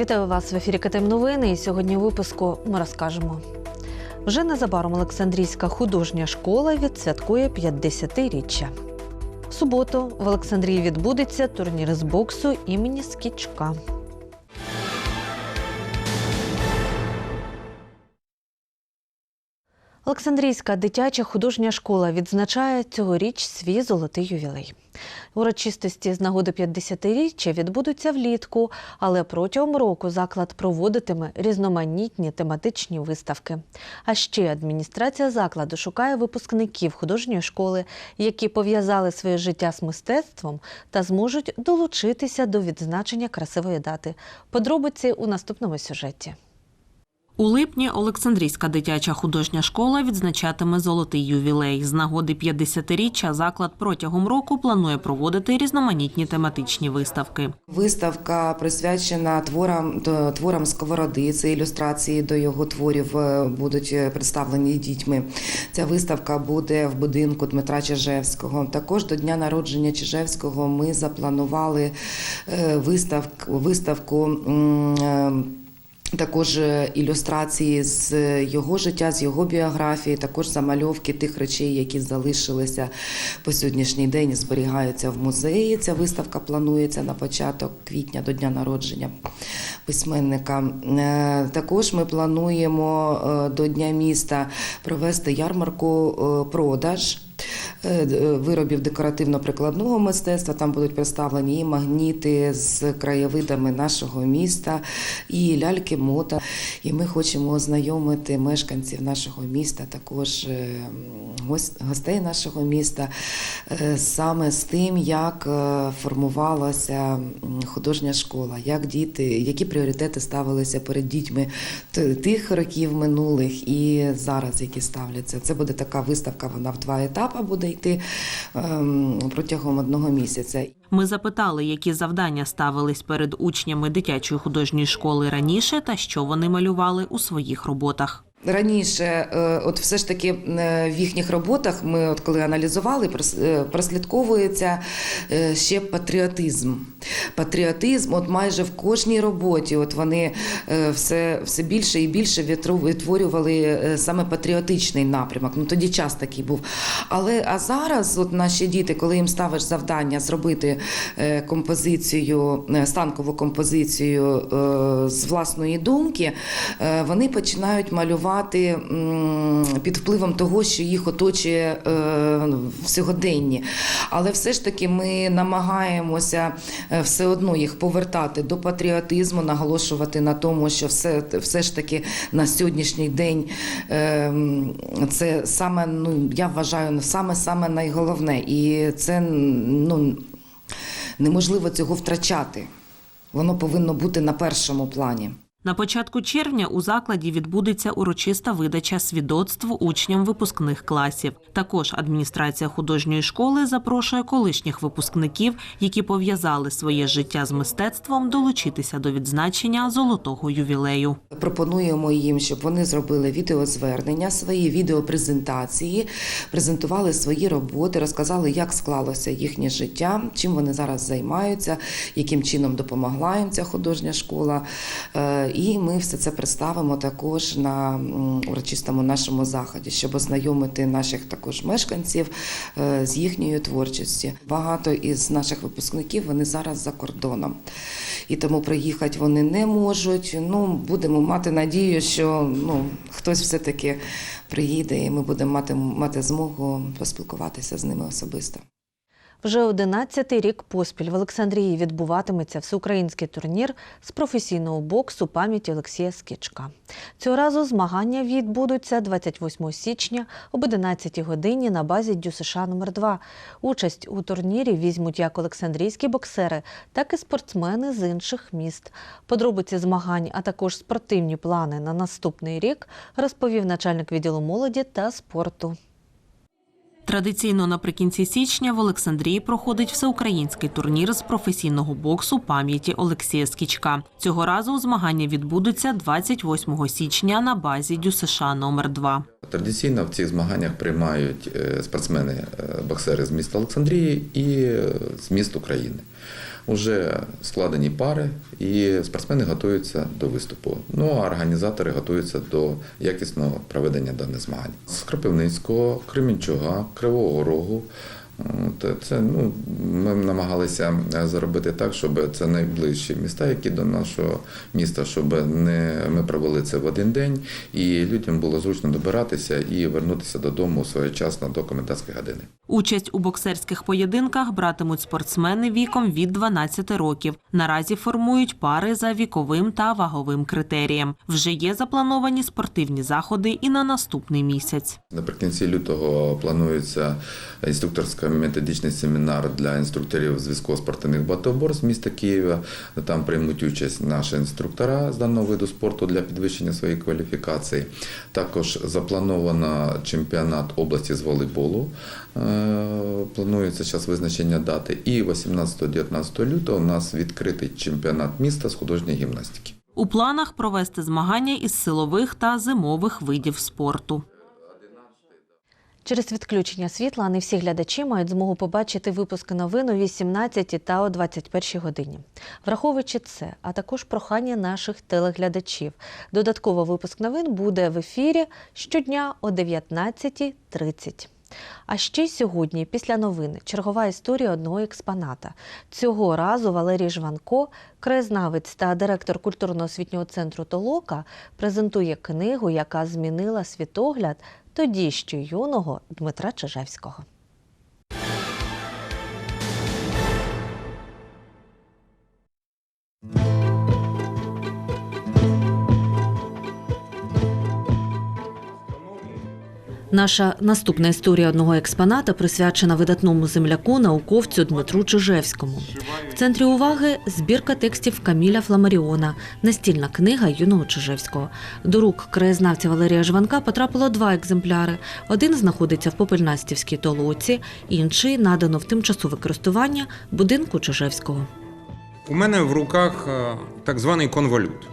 Вітаю вас в ефірі КТМ Новини. І сьогодні у випуску ми розкажемо. Вже незабаром Олександрійська художня школа відсвяткує 50-річчя. В суботу в Олександрії відбудеться турнір з боксу імені Скічка. Олександрійська дитяча художня школа відзначає цьогоріч свій золотий ювілей. Урочистості з нагоди 50-річчя відбудуться влітку, але протягом року заклад проводитиме різноманітні тематичні виставки. А ще адміністрація закладу шукає випускників художньої школи, які пов'язали своє життя з мистецтвом та зможуть долучитися до відзначення красивої дати. Подробиці у наступному сюжеті. У липні Олександрійська дитяча художня школа відзначатиме золотий ювілей. З нагоди 50-річчя заклад протягом року планує проводити різноманітні тематичні виставки. Виставка присвячена творам до- творам Сковороди. Це ілюстрації до його творів е, будуть е, представлені дітьми. Ця виставка буде в будинку Дмитра Чижевського. Також до дня народження Чижевського ми запланували е, виставку, виставку. Також е, ілюстрації з його життя, з його біографії, також замальовки тих речей, які залишилися по сьогоднішній день, зберігаються в музеї. Ця виставка планується на початок квітня до дня народження письменника. Е, Також ми плануємо е, до Дня міста провести ярмарку продаж. Е, е, Виробів декоративно-прикладного мистецтва там будуть представлені і магніти з краєвидами нашого міста, і ляльки мота. І ми хочемо ознайомити мешканців нашого міста, також е, гостей нашого міста, саме з тим, як формувалася художня школа, як діти, які пріоритети ставилися перед дітьми тих років минулих і зараз, які ставляться. Це буде така виставка, вона в два етапи буде йти ем, протягом одного місяця. Ми запитали, які завдання ставились перед учнями дитячої художньої школи раніше та що вони малювали у своїх роботах. Раніше, е, от все ж таки е, в їхніх роботах ми, от коли аналізували, е, прослідковується ще патріотизм. Патріотизм, от майже в кожній роботі, от вони все, все більше і більше витворювали саме патріотичний напрямок. Ну тоді час такий був. Але а зараз, от наші діти, коли їм ставиш завдання зробити композицію, станкову композицію з власної думки, вони починають малювати м, під впливом того, що їх оточує е, в сьогоденні. Але все ж таки ми намагаємося е, все одно їх повертати до патріотизму, наголошувати на тому, що все, все ж таки на сьогоднішній день е, це саме, ну я вважаю, саме саме найголовне. І це ну, неможливо цього втрачати. Воно повинно бути на першому плані. На початку червня у закладі відбудеться урочиста видача свідоцтв учням випускних класів. Також адміністрація художньої школи запрошує колишніх випускників, які пов'язали своє життя з мистецтвом, долучитися до відзначення золотого ювілею. Пропонуємо їм, щоб вони зробили відеозвернення, свої відеопрезентації, презентували свої роботи, розказали, як склалося їхнє життя, чим вони зараз займаються, яким чином допомогла їм ця художня школа. І ми все це представимо також на урочистому нашому заході, щоб ознайомити наших також мешканців е, з їхньою творчістю. Багато із наших випускників вони зараз за кордоном. І тому приїхати вони не можуть. Ну, будемо мати надію, що ну, хтось все-таки приїде, і ми будемо мати, мати змогу поспілкуватися з ними особисто. Вже 11-й рік поспіль в Олександрії відбуватиметься всеукраїнський турнір з професійного боксу пам'яті Олексія Скічка. Цього разу змагання відбудуться 28 січня об 11-й годині на базі ДЮСШ номер 2 Участь у турнірі візьмуть як олександрійські боксери, так і спортсмени з інших міст. Подробиці змагань, а також спортивні плани на наступний рік розповів начальник відділу молоді та спорту. Традиційно наприкінці січня в Олександрії проходить всеукраїнський турнір з професійного боксу пам'яті Олексія Скічка. Цього разу змагання відбудуться 28 січня на базі ДЮСШ номер 2 Традиційно в цих змаганнях приймають е, спортсмени-боксери з міста Олександрії і е, з міст України. Вже складені пари, і спортсмени готуються до виступу. Ну а організатори готуються до якісного проведення даних змагань. З Кропивницького, Кремінчуга, Кривого Рогу. От, Це ну ми намагалися е, зробити так, щоб це найближчі міста, які до нашого міста, щоб не ми провели це в один день, і людям було зручно добиратися і вернутися додому своєчасно до комендантської години. Участь у боксерських поєдинках братимуть спортсмени віком від 12 років. Наразі формують пари за віковим та ваговим критерієм. Вже є заплановані спортивні заходи і на наступний місяць. Наприкінці лютого планується інструкторсько-методичний семінар для інструкторів з військово-спортивних багатоборств міста Києва. Там приймуть участь наші інструктора з даного виду спорту для підвищення своєї кваліфікації. Також заплановано чемпіонат області з волейболу. Е, Планується зараз визначення дати. І 18-19 лютого у нас відкритий чемпіонат міста з художньої гімнастики. У планах провести змагання із силових та зимових видів спорту. Через відключення світла не всі глядачі мають змогу побачити випуски новин о 18 та о 21 годині. Враховуючи це, а також прохання наших телеглядачів. Додатково випуск новин буде в ефірі щодня о 19.30. А ще сьогодні, після новини, чергова історія одного експоната. Цього разу Валерій Жванко, краєзнавець та директор культурно-освітнього центру Толока, презентує книгу, яка змінила світогляд тоді ще юного Дмитра Чижевського. Наша наступна історія одного експоната присвячена видатному земляку, науковцю Дмитру Чижевському. В центрі уваги збірка текстів Каміля Фламаріона, настільна книга юного Чижевського. До рук краєзнавця Валерія Жванка потрапило два екземпляри. Один знаходиться в Попельнастівській толоці, інший надано в тимчасове користування будинку Чижевського. У мене в руках е, так званий конволют.